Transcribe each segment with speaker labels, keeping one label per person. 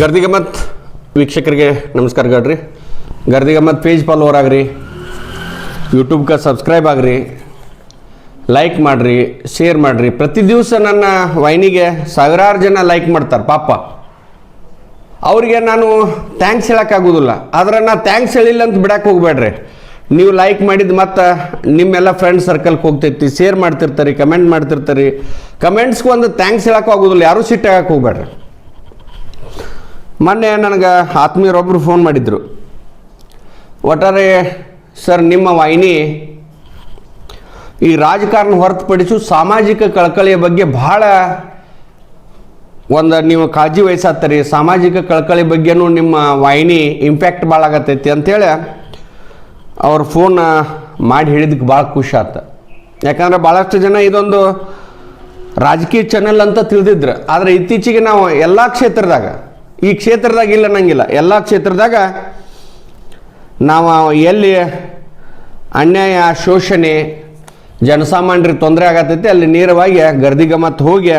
Speaker 1: ಗರ್ದಿಗಮ್ಮತ್ ವೀಕ್ಷಕರಿಗೆ ನಮಸ್ಕಾರ ಗಡ್ರಿ. ಗಮ್ಮತ್ ಪೇಜ್ ಫಾಲೋವರ್ ಆಗ್ರಿ. ಯೂಟ್ಯೂಬ್ಗೆ ಸಬ್ಸ್ಕ್ರೈಬ್ ಆಗ್ರಿ. ಲೈಕ್ ಮಾಡಿರಿ ಶೇರ್ ಮಾಡಿರಿ. ಪ್ರತಿ ದಿವಸ ನನ್ನ ವೈನಿಗೆ ಸಾವಿರಾರು ಜನ ಲೈಕ್ ಮಾಡ್ತಾರೆ ಪಾಪ. ಅವರಿಗೆ ನಾನು ಥ್ಯಾಂಕ್ಸ್ ಹೇಳೋಕ್ಕಾಗೋದಿಲ್ಲ ಆದ್ರೆ ನಾನು ಥ್ಯಾಂಕ್ಸ್ ಹೇಳಿಲ್ಲ ಅಂತ ಬಿಡಕ್ಕೆ ಹೋಗ್ಬೇಡ್ರಿ. ನೀವು ಲೈಕ್ ಮಾಡಿದ ಮತ್ತು ನಿಮ್ಮೆಲ್ಲ ಫ್ರೆಂಡ್ ಸರ್ಕಲ್ಗೆ ಹೋಗ್ತೈತಿ ಶೇರ್ ಮಾಡ್ತಿರ್ತಾರೆ ಕಮೆಂಟ್ ಮಾಡ್ತಿರ್ತಾರೆ. ಕಮೆಂಟ್ಸ್ಗೆ ಒಂದು ಥ್ಯಾಂಕ್ಸ್ ಹೇಳೋಕ್ಕಾಗೋದಿಲ್ಲ ಯಾರೂ ಸಿಟ್ಟಾಗಕ್ಕೆ ಹೋಗ್ಬೇಡ್ರಿ. ಮೊನ್ನೆ ನನಗೆ ಆತ್ಮೀಯರೊಬ್ಬರು ಫೋನ್ ಮಾಡಿದರು. ಒಟ್ಟಾರೆ, ಸರ್, ನಿಮ್ಮ ವಾಹಿನಿ ಈ ರಾಜಕಾರಣ ಹೊರತುಪಡಿಸು ಸಾಮಾಜಿಕ ಕಳಕಳಿಯ ಬಗ್ಗೆ ಭಾಳ ಒಂದು ನೀವು ಕಾಳಜಿ ವಹಿಸತ್ತೀರಿ. ಸಾಮಾಜಿಕ ಕಳಕಳಿ ಬಗ್ಗೆನೂ ನಿಮ್ಮ ವಾಹಿನಿ ಇಂಪ್ಯಾಕ್ಟ್ ಭಾಳ ಆಗತ್ತೈತಿ ಅಂತೇಳಿ ಅವ್ರು ಫೋನ್ ಮಾಡಿ ಹೇಳಿದಕ್ಕೆ ಭಾಳ ಖುಷಿ ಆತ. ಯಾಕಂದ್ರೆ ಭಾಳಷ್ಟು ಜನ ಇದೊಂದು ರಾಜಕೀಯ ಚಾನೆಲ್ ಅಂತ ತಿಳಿದಿದ್ರು. ಆದರೆ ಇತ್ತೀಚೆಗೆ ನಾವು ಎಲ್ಲ ಕ್ಷೇತ್ರದಾಗ ಈ ಕ್ಷೇತ್ರದಾಗ ಇಲ್ಲ ಅನ್ನಂಗಿಲ್ಲ. ಎಲ್ಲ ಕ್ಷೇತ್ರದಾಗ ನಾವು ಎಲ್ಲಿ ಅನ್ಯಾಯ, ಶೋಷಣೆ, ಜನಸಾಮಾನ್ಯರಿಗೆ ತೊಂದರೆ ಆಗತ್ತೈತಿ ಅಲ್ಲಿ ನೇರವಾಗಿ ಗರ್ದಿ ಗಮತ್ ಹೋಗಿ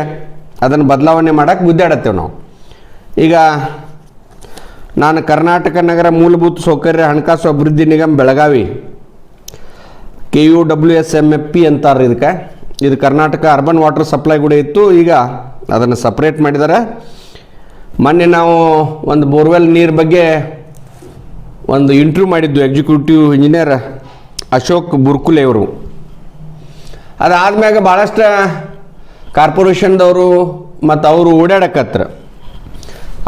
Speaker 1: ಅದನ್ನು ಬದಲಾವಣೆ ಮಾಡೋಕ್ಕೆ ಗುದ್ದಾಡತ್ತೇವೆ ನಾವು. ಈಗ ನಾನು ಕರ್ನಾಟಕ ನಗರ ಮೂಲಭೂತ ಸೌಕರ್ಯ ಹಣಕಾಸು ಅಭಿವೃದ್ಧಿ ನಿಗಮ Belagavi K U W S M F P ಅಂತಾರೆ ಇದಕ್ಕೆ. ಇದು ಕರ್ನಾಟಕ ಅರ್ಬನ್ ವಾಟರ್ ಸಪ್ಲೈ ಕೂಡ ಇತ್ತು, ಈಗ ಅದನ್ನು ಸಪ್ರೇಟ್ ಮಾಡಿದ್ದಾರೆ ಮೊನ್ನೆ ನಾವು ಒಂದು ಬೋರ್ವೆಲ್ ನೀರು ಬಗ್ಗೆ ಒಂದು ಇಂಟ್ರ್ಯೂ ಮಾಡಿದ್ದು ಎಕ್ಸಿಕ್ಯೂಟಿವ್ ಇಂಜಿನಿಯರ್ ಅಶೋಕ್ ಬುರ್ಕುಲೆ ಅವರು. ಅದಾದ್ಮ್ಯಾಗ ಭಾಳಷ್ಟು ಕಾರ್ಪೊರೇಷನ್ದವರು ಮತ್ತು ಅವರು ಓಡಾಡಕತ್ರ.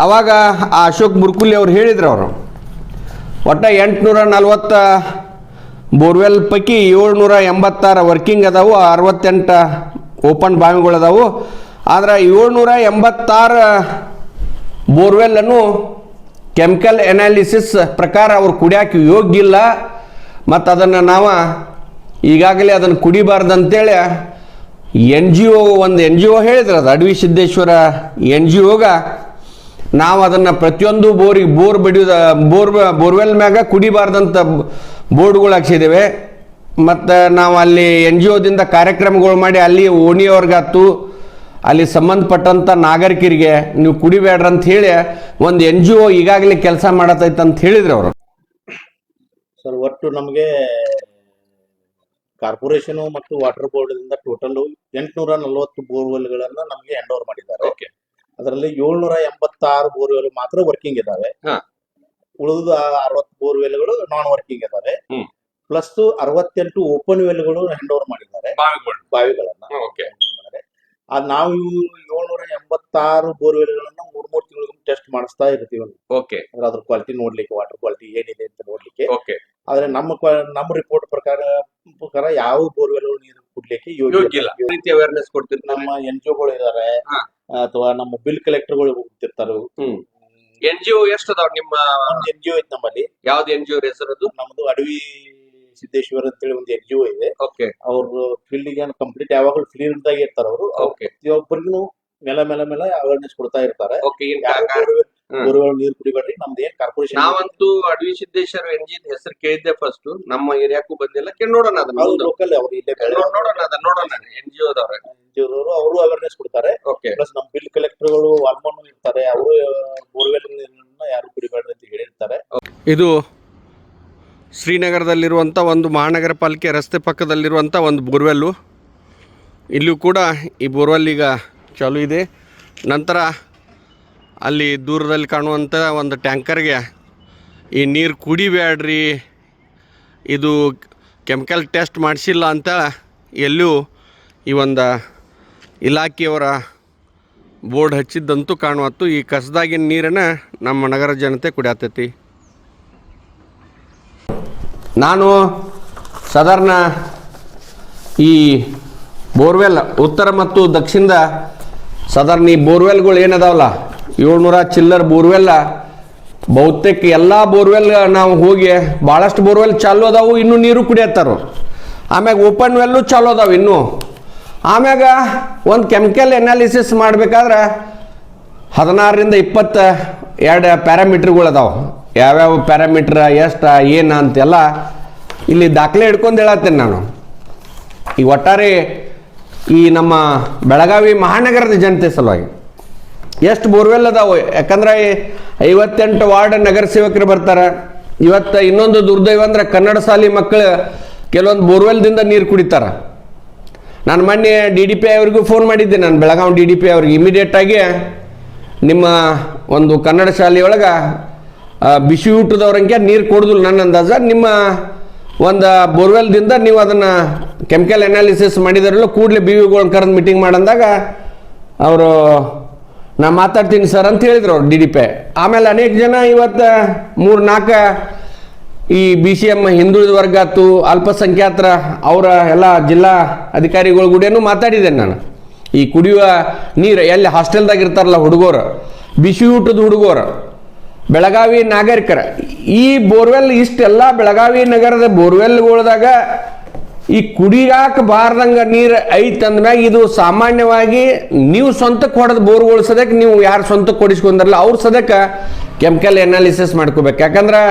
Speaker 1: ಅವಾಗ ಆ ಅಶೋಕ್ ಬುರ್ಕುಲಿ ಅವ್ರು ಹೇಳಿದ್ರು ಅವರು, ಒಟ್ಟು ಎಂಟುನೂರ ನಲ್ವತ್ತ ಬೋರ್ವೆಲ್ ಪೈಕಿ ಏಳ್ನೂರ ಎಂಬತ್ತಾರು ವರ್ಕಿಂಗ್ ಅದಾವು, ಅರವತ್ತೆಂಟು ಓಪನ್ ಬಾವಿಗಳು ಅದಾವು, ಆದ್ರೆ ಏಳ್ನೂರ ಎಂಬತ್ತಾರು ಬೋರ್ವೆಲ್ಲನ್ನು ಕೆಮಿಕಲ್ ಎನಾಲಿಸಿಸ್ ಪ್ರಕಾರ ಅವ್ರು ಕುಡಿಯೋಕೆ ಯೋಗ್ಯ ಇಲ್ಲ ಮತ್ತು ಅದನ್ನು ನಾವು ಈಗಾಗಲೇ ಅದನ್ನು ಕುಡಿಬಾರ್ದಂತೇಳಿ ಎನ್ ಜಿ ಒ ಒಂದು ಎನ್ ಜಿ ಒ ಹೇಳಿದ್ರು ಅದು. ಅಡವಿ ಸಿದ್ದೇಶ್ವರ ಎನ್ ಜಿ ಒಗ ನಾವು ಅದನ್ನು ಪ್ರತಿಯೊಂದು ಬೋರಿಗೆ ಬೋರ್ ಬಡಿಯೋದ, ಬೋರ್ ಬೋರ್ವೆಲ್ ಮ್ಯಾಗ ಕುಡಿಬಾರ್ದಂತ ಬೋರ್ಡ್ಗಳು ಹಾಕ್ಸಿದ್ದೇವೆ. ಮತ್ತು ನಾವು ಅಲ್ಲಿ ಎನ್ ಜಿ ಒದಿಂದ ಕಾರ್ಯಕ್ರಮಗಳು ಮಾಡಿ ಅಲ್ಲಿ ಓಣಿಯವ್ರಿಗಾತು ಅಲ್ಲಿ ಸಂಬಂಧಪಟ್ಟಂಥ ನಾಗರಿಕರಿಗೆ ನೀವು ಕುಡಿಬೇಡ್ರ ಅಂತ ಹೇಳಿ ಒಂದು ಎನ್ ಜಿ ಒ ಈಗಾಗಲೇ ಕೆಲಸ ಮಾಡತೈತೆ ಅಂತ ಹೇಳಿದ್ರು ಅವರು.
Speaker 2: ಸರ್ ಒಟ್ಟು ನಮಗೆ ಕಾರ್ಪೊರೇಷನ್ ಮತ್ತು ವಾಟರ್ ಬೋರ್ಡ್ದಿಂದ ಇಂದ ಟೋಟಲ್ ಎಂಟುನೂರ ನಲವತ್ತು ಬೋರ್ವೆಲ್ಗಳನ್ನ ನಮಗೆ ಹ್ಯಾಂಡ್ ಓವರ್ ಮಾಡಿದ್ದಾರೆ.
Speaker 1: ಓಕೆ
Speaker 2: ಅದರಲ್ಲಿ ಏಳ್ನೂರ ಎಂಬತ್ತಾರು ಬೋರ್ವೆಲ್ ಮಾತ್ರ ವರ್ಕಿಂಗ್ ಇದಾವೆ.
Speaker 1: ಹಾ.
Speaker 2: ಉಳಿದ ಅರವತ್ತು ಬೋರ್ವೆಲ್ಗಳು ನಾನ್ ವರ್ಕಿಂಗ್ ಇದಾವೆ. ಪ್ಲಸ್ ಅರವತ್ತೆಂಟು ಓಪನ್ ವೆಲ್ಗಳು ಹ್ಯಾಂಡ್ ಓವರ್ ಮಾಡಿದ್ದಾರೆ. ಬಾವಿಗಳನ್ನ. ಅದ್ ನಾವು ಏಳ್ನೂರ ಎಂಬತ್ತಾರು ಬೋರ್ವೆಲ್ಗಳನ್ನ ಮೂರ್ ಮೂರ್ ಟೆಸ್ಟ್ ಮಾಡಿಸ್ತಾ ಇರ್ತೀವಿ
Speaker 1: ಓಕೆ
Speaker 2: ಅಂದ್ರೆ ಅದ್ರ ಕ್ವಾಲಿಟಿ ನೋಡ್ಲಿಕ್ಕೆ ವಾಟರ್ ಕ್ವಾಲಿಟಿ ಏನಿದೆ ಅಂತ ನೋಡ್ಲಿಕ್ಕೆ.
Speaker 1: ಓಕೆ
Speaker 2: ಆದ್ರೆ ನಮ್ಮ ನಮ್ಮ ರಿಪೋರ್ಟ್ ಪ್ರಕಾರ ಪ್ರಕಾರ ಯಾವ ಬೋರ್ವೆಲ್ ನೀರು ಕುಡ್ಲಿಕ್ಕೆ ಯೋಗ್ಯ
Speaker 1: ಇಲ್ಲ. ರೀತಿ ಅವೇರ್ನೆಸ್ ಕೊಡ್ತಿರ್ತಾರೆ.
Speaker 2: ನಮ್ಮ ಎನ್ ಜಿ ಒಗಳು ಇದಾರೆ ಅಥವಾ ನಮ್ಮ ಬಿಲ್ ಕಲೆಕ್ಟರ್ಗಳು ಹೋಗ್ತಿರ್ತಾರೆ.
Speaker 1: ಹ್ಮ್. ಎನ್ ಜಿ ಒ ಎಷ್ಟು ಅದಾವ ನಿಮ್ಮ
Speaker 2: ಎನ್ ಜಿ ಒ ಐತೆ ನಮ್ಮಲ್ಲಿ.
Speaker 1: ಯಾವ್ದು ಎನ್ ಜಿ ಒ ಹೆಸರದು
Speaker 2: ನಮ್ದು ಅಡವಿ ಸಿದ್ದೇಶ್ವರ ಅಂತೇಳಿ ಒಂದು ಎನ್ ಜಿ ಒ ಇದೆ.
Speaker 1: ಓಕೆ
Speaker 2: ಅವ್ರ ಫೀಲ್ಡ್ಗೆ ಕಂಪ್ಲೀಟ್ ಯಾವಾಗಲೂ ಫೀಲ್ಡ್ ದಾಗ ಇರ್ತಾರ ಅವರು.
Speaker 1: ಓಕೆ
Speaker 2: ಪ್ರತಿಯೊಬ್ಬರಿಗೂ ಮೇಲೆ ಮೇಲೆ ಮೇಲೆ ಅವೇರ್ನೆಸ್ ಕೊಡ್ತಾ ಇರ್ತಾರೆ.
Speaker 1: ಓಕೆ.
Speaker 2: ಬೋರ್ವೆಲ್ ನೀರು ಕುಡಿಬೇಡ್ರಿ ನಮ್ದು ಏನ್ ಕಾರ್ಪೊರೇಷನ್
Speaker 1: ನಾವಂತೂ ಅಡವಿ ಸಿದ್ದೇಶ್ವರ ಎನ್ ಜಿ ಹೆಸರು ಕೇಳಿದ್ದೆ ಫಸ್ಟ್ ನಮ್ಮ ಏರಿಯಾಕ್ಕೂ ಬಂದಿಲ್ಲ. ಕೇಳಿ ನೋಡೋಣ ಅದನ್ನ.
Speaker 2: ಲೋಕಲ್ ಅವ್ರು ಇಲ್ಲೇ
Speaker 1: ನೋಡ್- ನೋಡೋಣ ಅದನ್ನ ನೋಡೋಣ ಎನ್ ಜಿ ಒದವ್ರೆ
Speaker 2: ಅವರು ಅವರು ಅವೇರ್ನೆಸ್ ಕೊಡ್ತಾರೆ.
Speaker 1: ಓಕೆ
Speaker 2: ಪ್ಲಸ್ ನಮ್ಮ ಬಿಲ್ ಕಲೆಕ್ಟರ್ಗಳು ವಾಲ್ಮನ್ ಇರ್ತಾರೆ. ಅವರು ಬೋರ್ವೆಲ್ ನೀರನ್ನ ಯಾರು ಕುಡಿಬೇಡ್ರಿ ಅಂತ ಹೇಳಿರ್ತಾರೆ.
Speaker 1: ಇದು ಶ್ರೀನಗರದಲ್ಲಿರುವಂಥ ಒಂದು ಮಹಾನಗರ ಪಾಲಿಕೆ ರಸ್ತೆ ಪಕ್ಕದಲ್ಲಿರುವಂಥ ಒಂದು ಬೋರ್ವೆಲ್ಲು. ಇಲ್ಲೂ ಕೂಡ ಈ ಬೋರ್ವೆಲ್ ಈಗ ಚಾಲು ಇದೆ. ನಂತರ ಅಲ್ಲಿ ದೂರದಲ್ಲಿ ಕಾಣುವಂಥ ಒಂದು ಟ್ಯಾಂಕರ್ಗೆ ಈ ನೀರು ಕುಡಿಬೇಡ್ರಿ, ಇದು ಕೆಮಿಕಲ್ ಟೆಸ್ಟ್ ಮಾಡಿಸಿಲ್ಲ ಅಂತ ಎಲ್ಲೂ ಈ ಒಂದು ಇಲಾಖೆಯವರ ಬೋರ್ಡ್ ಹಚ್ಚಿದ್ದಂತೂ ಕಾಣುವತ್ತು. ಈ ಕಸದಾಗಿನ ನೀರನ್ನು ನಮ್ಮ ನಗರ ಜನತೆ ಕುಡಿಯತೈತಿ ನಾನು ಸಾಧಾರಣ ಈ ಬೋರ್ವೆಲ್, ಉತ್ತರ ಮತ್ತು ದಕ್ಷಿಣದ ಸಾಧಾರಣ ಈ ಬೋರ್ವೆಲ್ಗಳು ಏನದಾವಲ್ಲ? ಏಳ್ನೂರ ಚಿಲ್ಲರ್ ಬೋರ್ವೆಲ್ಲ ಬಹುತೇಕ ಎಲ್ಲ ಬೋರ್ವೆಲ್ ನಾವು ಹೋಗಿ ಭಾಳಷ್ಟು ಬೋರ್ವೆಲ್ ಚಾಲು ಅದಾವು, ಇನ್ನೂ ನೀರು ಕುಡಿಯತ್ತಾರು. ಆಮ್ಯಾಗ ಓಪನ್ ವೆಲ್ಲು ಚಾಲು ಅದಾವೆ ಇನ್ನೂ. ಆಮ್ಯಾಗ ಒಂದು ಕೆಮಿಕಲ್ ಎನಾಲಿಸಿಸ್ ಮಾಡಬೇಕಾದ್ರೆ ಹದಿನಾರರಿಂದ ಇಪ್ಪತ್ತ ಎರಡು ಪ್ಯಾರಾಮೀಟ್ರ್ಗಳು ಅದಾವೆ. ಯಾವ್ಯಾವ ಪ್ಯಾರಾಮೀಟ್ರ ಎಷ್ಟ, ಏನು ಅಂತೆಲ್ಲ ಇಲ್ಲಿ ದಾಖಲೆ ಹಿಡ್ಕೊಂಡು ಹೇಳತ್ತೇನೆ ನಾನು. ಈ ಒಟ್ಟಾರೆ ಈ ನಮ್ಮ ಬೆಳಗಾವಿ ಮಹಾನಗರದ ಜನತೆ ಸಲುವಾಗಿ ಎಷ್ಟು ಬೋರ್ವೆಲ್ ಅದಾವೆ, ಯಾಕಂದ್ರೆ ಐವತ್ತೆಂಟು ವಾರ್ಡ್ ನಗರ ಸೇವಕರು ಬರ್ತಾರೆ. ಇವತ್ತು ಇನ್ನೊಂದು ದುರ್ದೈವ ಅಂದ್ರೆ ಕನ್ನಡ ಶಾಲಿ ಮಕ್ಕಳು ಕೆಲವೊಂದು ಬೋರ್ವೆಲ್ದಿಂದ ನೀರು ಕುಡಿತಾರೆ. ನಾನು ಮೊನ್ನೆ ಡಿ ಡಿ ಪಿ ಅವ್ರಿಗೂ ಫೋನ್ ಮಾಡಿದ್ದೆ, ನಾನು ಬೆಳಗಾವಿ ಡಿ ಡಿ ಪಿ ಅವ್ರಿಗೆ. ಇಮಿಡಿಯೇಟಾಗಿ ನಿಮ್ಮ ಒಂದು ಕನ್ನಡ ಶಾಲೆಯೊಳಗೆ ಬಿಸಿ ಊಟದವ್ರಂಗೆ ನೀರು ಕೊಡೋದಿಲ್ಲ ನನ್ನ ಅಂದಾಜ. ನಿಮ್ಮ ಒಂದು ಬೋರ್ವೆಲ್ದಿಂದ ನೀವು ಅದನ್ನು ಕೆಮಿಕಲ್ ಅನಾಲಿಸಿಸ್ ಮಾಡಿದಾರಲ್ಲ ಕೂಡಲೇ ಬಿ ವಿಗಳನ್ನ ಕರೆದು ಮೀಟಿಂಗ್ ಮಾಡಂದಾಗ ಅವರು, ನಾ ಮಾತಾಡ್ತೀನಿ ಸರ್ ಅಂತ ಹೇಳಿದ್ರು ಅವ್ರು ಡಿ ಡಿ ಪಿ. ಆಮೇಲೆ ಅನೇಕ ಜನ ಇವತ್ತು ಮೂರು ನಾಲ್ಕು ಈ ಬಿ ಸಿ ಎಂ ಹಿಂದುಳಿದ ವರ್ಗ ಆತು ಅಲ್ಪಸಂಖ್ಯಾತರ, ಅವರ ಎಲ್ಲ ಜಿಲ್ಲಾ ಅಧಿಕಾರಿಗಳ ಗುಡಿಯನ್ನು ಮಾತಾಡಿದ್ದೇನೆ ನಾನು. ಈ ಕುಡಿಯುವ ನೀರು, ಎಲ್ಲಿ ಹಾಸ್ಟೆಲ್ದಾಗ ಇರ್ತಾರಲ್ಲ ಹುಡುಗರು, ಬಿಸಿ ಊಟದ ಹುಡುಗರು ಬೆಳಗಾವಿ ನಾಗರಿಕರ. ಈ ಬೋರ್ವೆಲ್ ಇಷ್ಟೆಲ್ಲ ಬೆಳಗಾವಿ ನಗರದ ಬೋರ್ವೆಲ್ಗಳದಾಗ ಈ ಕುಡಿಯಾಕ ಬಾರ್ದಂಗ ನೀರು ಐತ್ ಅಂದ್ಮ್ಯಾಗ ಇದು ಸಾಮಾನ್ಯವಾಗಿ ನೀವು ಸ್ವಂತಕ್ಕೆ ಹೊಡೆದ ಬೋರ್ಗಳು ಸದ್ಯಕ್ಕೆ ನೀವು ಯಾರು ಸ್ವಂತಕ್ಕೆ ಕೊಡಿಸ್ಕೊಂಡ್ರಲ್ಲ ಅವ್ರ ಸದ್ಯಕ್ಕೆ ಕೆಮಿಕಲ್ ಎನಾಲಿಸಿಸ್ ಮಾಡ್ಕೋಬೇಕು. ಯಾಕಂದ್ರೆ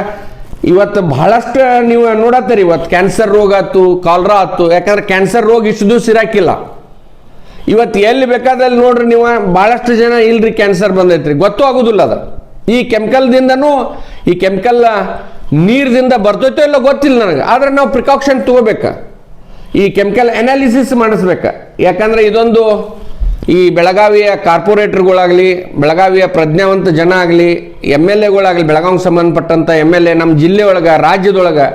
Speaker 1: ಇವತ್ತು ಬಹಳಷ್ಟು ನೀವು ನೋಡತ್ತೀರಿ, ಇವತ್ತು ಕ್ಯಾನ್ಸರ್ ರೋಗ ಆಯ್ತು ಕಾಲ್ರಾ ಆಯ್ತು. ಯಾಕಂದ್ರೆ ಕ್ಯಾನ್ಸರ್ ರೋಗ ಇಷ್ಟು ಸಿರಾಕಿಲ್ಲ ಇವತ್ತು ಎಲ್ಲಿ ಬೇಕಾದಲ್ಲಿ ನೋಡ್ರಿ ನೀವು ಭಾಳಷ್ಟು ಜನ ಇಲ್ರಿ ಕ್ಯಾನ್ಸರ್ ಬಂದೈತ್ರಿ. ಗೊತ್ತೂ ಆಗೋದಿಲ್ಲ ಅದು. ಈ ಕೆಮಿಕಲ್ದಿಂದನೂ ಈ ಕೆಮಿಕಲ್ ನೀರಿನಿಂದ ಬರ್ತೈತೋ ಇಲ್ಲ ಗೊತ್ತಿಲ್ಲ ನನಗೆ. ಆದ್ರೆ ನಾವು ಪ್ರಿಕಾಕ್ಷನ್ ತಗೋಬೇಕು. ಈ ಕೆಮಿಕಲ್ ಅನಾಲಿಸಿಸ್ ಮಾಡಿಸ್ಬೇಕು. ಯಾಕಂದ್ರೆ ಇದೊಂದು ಈ ಬೆಳಗಾವಿಯ ಕಾರ್ಪೊರೇಟರ್ಗಳಾಗಲಿ, ಬೆಳಗಾವಿಯ ಪ್ರಜ್ಞಾವಂತ ಜನ ಆಗಲಿ, ಎಂ ಎಲ್ ಎಗಳಾಗಲಿ ಬೆಳಗಾವಿಗೆ ಸಂಬಂಧಪಟ್ಟಂಥ ಎಂ ಎಲ್ ಎ ನಮ್ಮ ಜಿಲ್ಲೆ ಒಳಗೆ, ರಾಜ್ಯದೊಳಗೆ.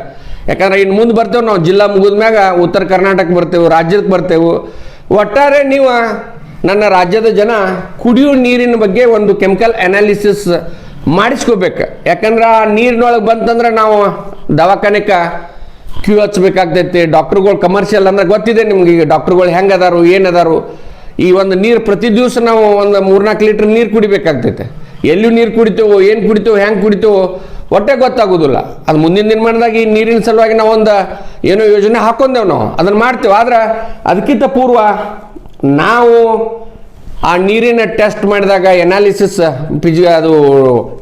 Speaker 1: ಯಾಕಂದ್ರೆ ಇನ್ನು ಮುಂದೆ ಬರ್ತೇವೆ ನಾವು, ಜಿಲ್ಲಾ ಮುಗಿದ ಮ್ಯಾಗ ಉತ್ತರ ಕರ್ನಾಟಕ ಬರ್ತೇವೆ ರಾಜ್ಯಕ್ಕೆ ಬರ್ತೇವೆ. ಒಟ್ಟಾರೆ ನೀವು ನನ್ನ ರಾಜ್ಯದ ಜನ ಕುಡಿಯೋ ನೀರಿನ ಬಗ್ಗೆ ಒಂದು ಕೆಮಿಕಲ್ ಅನಾಲಿಸಿಸ್ ಮಾಡಿಸ್ಕೋಬೇಕು. ಯಾಕಂದ್ರೆ ಆ ನೀರಿನೊಳಗೆ ಬಂತಂದ್ರೆ ನಾವು ದವಾಖಾನೆಗೆ ಕ್ಯೂ ಹಚ್ಬೇಕಾಗ್ತೈತಿ, ಡಾಕ್ಟ್ರುಗಳು ಕಮರ್ಷಿಯಲ್ ಅಂದ್ರೆ ಗೊತ್ತಿದೆ ನಿಮ್ಗೆ ಈಗ ಡಾಕ್ಟ್ರುಗಳು ಹೆಂಗೆ ಅದಾರು ಏನು ಅದಾರು ಈ ಒಂದು ನೀರು ಪ್ರತಿ ದಿವಸ ನಾವು ಒಂದು ಮೂರ್ನಾಲ್ಕು ಲೀಟ್ರ್ ನೀರು ಕುಡಿಬೇಕಾಗ್ತೈತೆ. ಎಲ್ಲಿ ನೀರು ಕುಡಿತೇವೋ, ಏನು ಕುಡಿತೇವೋ, ಹೆಂಗೆ ಕುಡಿತೇವೋ ಒಟ್ಟೆ ಗೊತ್ತಾಗೋದಿಲ್ಲ. ಅದು ಮುಂದಿನ ದಿನಮಾನದಾಗ ಈ ನೀರಿನ ಸಲುವಾಗಿ ನಾವು ಒಂದು ಏನೋ ಯೋಜನೆ ಹಾಕೊಂಡೇವು ನಾವು. ಅದನ್ನು ಮಾಡ್ತೇವೆ. ಆದ್ರೆ ಅದಕ್ಕಿಂತ ಪೂರ್ವ ನಾವು ಆ ನೀರಿನ ಟೆಸ್ಟ್ ಮಾಡಿದಾಗ ಎನಾಲಿಸಿಸ್ ಪಿಜಿ, ಅದು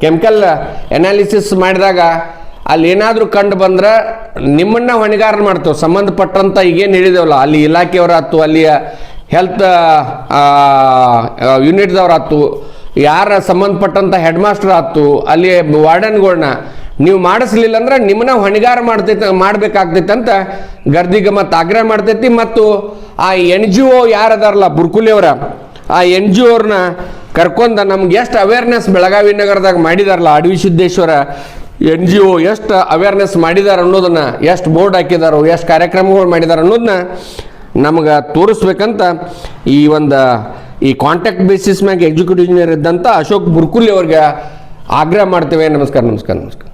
Speaker 1: ಕೆಮಿಕಲ್ ಎನಾಲಿಸಿಸ್ ಮಾಡಿದಾಗ ಅಲ್ಲಿ ಏನಾದರೂ ಕಂಡು ಬಂದ್ರೆ ನಿಮ್ಮನ್ನ ಹೊಣೆಗಾರ ಮಾಡ್ತೇವೆ. ಸಂಬಂಧಪಟ್ಟಂತ ಈಗೇನು ಹೇಳಿದೇವಲ್ಲ, ಅಲ್ಲಿ ಇಲಾಖೆಯವರಾತು ಅಲ್ಲಿಯ ಹೆಲ್ತ್ ಯೂನಿಟ್ದವ್ರಾತು ಯಾರ ಸಂಬಂಧಪಟ್ಟಂತ ಹೆಡ್ ಮಾಸ್ಟರ್ ಆಯ್ತು, ಅಲ್ಲಿ ವಾರ್ಡನ್ಗಳನ್ನ ನೀವು ಮಾಡಿಸ್ಲಿಲ್ಲ ಅಂದ್ರೆ ನಿಮ್ಮನ್ನ ಹೊಣೆಗಾರ ಮಾಡ್ತೈತೆ, ಮಾಡ್ಬೇಕಾಗ್ತೈತೆ ಅಂತ ಗರ್ದಿಗೆ ಮತ್ತು ಆಗ್ರಹ ಮಾಡ್ತೈತಿ. ಮತ್ತು ಆ ಎನ್ ಜಿ ಒ ಯಾರದಾರಲ್ಲ ಬುರ್ಕುಲಿಯವರ ಆ ಎನ್ ಜಿ ಅವ್ರನ್ನ ಕರ್ಕೊಂಡ ನಮ್ಗೆ ಎಷ್ಟು ಅವೇರ್ನೆಸ್ ಬೆಳಗಾವಿ ನಗರದಾಗ ಮಾಡಿದಾರಲ್ಲ Adavi Siddeshwara N G O ಎಷ್ಟು ಅವೇರ್ನೆಸ್ ಮಾಡಿದಾರ ಅನ್ನೋದನ್ನ, ಎಷ್ಟು ಬೋರ್ಡ್ ಹಾಕಿದಾರೋ, ಎಷ್ಟು ಕಾರ್ಯಕ್ರಮಗಳು ಮಾಡಿದಾರ ಅನ್ನೋದನ್ನ ನಮ್ಗೆ ತೋರಿಸ್ಬೇಕಂತ ಈ ಒಂದು, ಈ ಕಾಂಟ್ಯಾಕ್ಟ್ ಬೇಸಿಸ್ ಮ್ಯಾಗ ಎಕ್ಸಿಕ್ಯೂಟಿವ್ ಇಂಜಿನಿಯರ್ ಇದ್ದಂಥ ಅಶೋಕ್ ಬುರ್ಕುಲಿ ಅವ್ರಿಗೆ ಆಗ್ರಹ ಮಾಡ್ತೇವೆ. ನಮಸ್ಕಾರ ನಮಸ್ಕಾರ ನಮಸ್ಕಾರ.